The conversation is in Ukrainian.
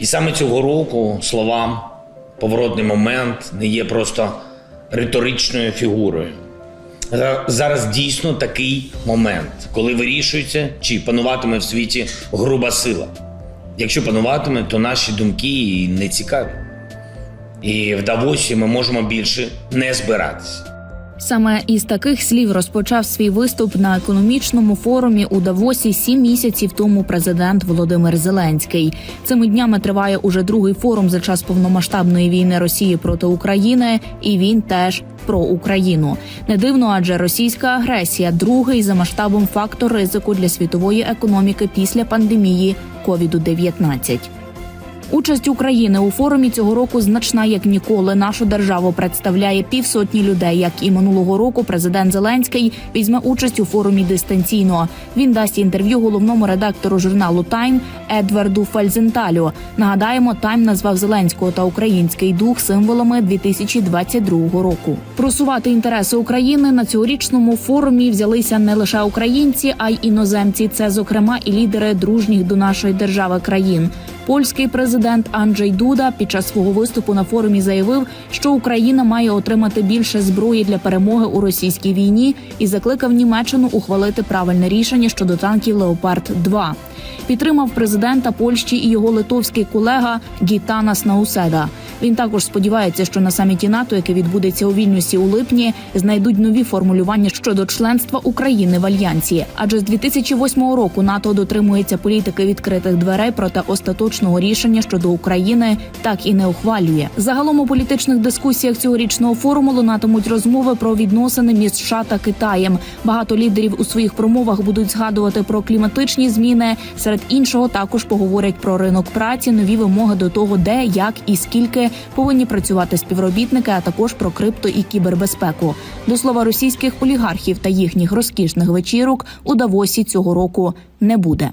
І саме цього року словам поворотний момент не є просто риторичною фігурою. Е, Зараз дійсно такий момент, коли вирішується, чи пануватиме в світі груба сила. Якщо пануватиме, то наші думки не цікаві. І в Давосі ми можемо більше не збиратися. Саме із таких слів розпочав свій виступ на економічному форумі у Давосі сім місяців тому президент Володимир Зеленський. Цими днями триває уже другий форум за час повномасштабної війни Росії проти України, і він теж про Україну. Не дивно, адже російська агресія другий за масштабом фактор ризику для світової економіки після пандемії ковіду 19 Участь України у форумі цього року значна як ніколи. Нашу державу представляє півсотні людей. Як і минулого року, президент Зеленський візьме участь у форумі дистанційно. Він дасть інтерв'ю головному редактору журналу Тайм Едварду Фальзенталю. Нагадаємо, Тайм назвав Зеленського та український дух символами 2022 року. Просувати інтереси України на цьогорічному форумі взялися не лише українці, а й іноземці. Це зокрема і лідери дружніх до нашої держави країн. Польський президент Анджей Дуда під час свого виступу на форумі заявив, що Україна має отримати більше зброї для перемоги у російській війні і закликав Німеччину ухвалити правильне рішення щодо танків Леопард 2 Підтримав президента Польщі і його литовський колега Гітанас Науседа. Він також сподівається, що на саміті НАТО, яке відбудеться у Вільнюсі у липні, знайдуть нові формулювання щодо членства України в альянсі. Адже з 2008 року НАТО дотримується політики відкритих дверей, проте остаточного рішення щодо України так і не ухвалює. Загалом у політичних дискусіях цьогорічного форуму лунатимуть розмови про відносини між США та Китаєм. Багато лідерів у своїх промовах будуть згадувати про кліматичні зміни. Серед іншого також поговорять про ринок праці, нові вимоги до того, де, як і скільки повинні працювати співробітники, а також про крипто і кібербезпеку. До слова, російських олігархів та їхніх розкішних вечірок у Давосі цього року не буде.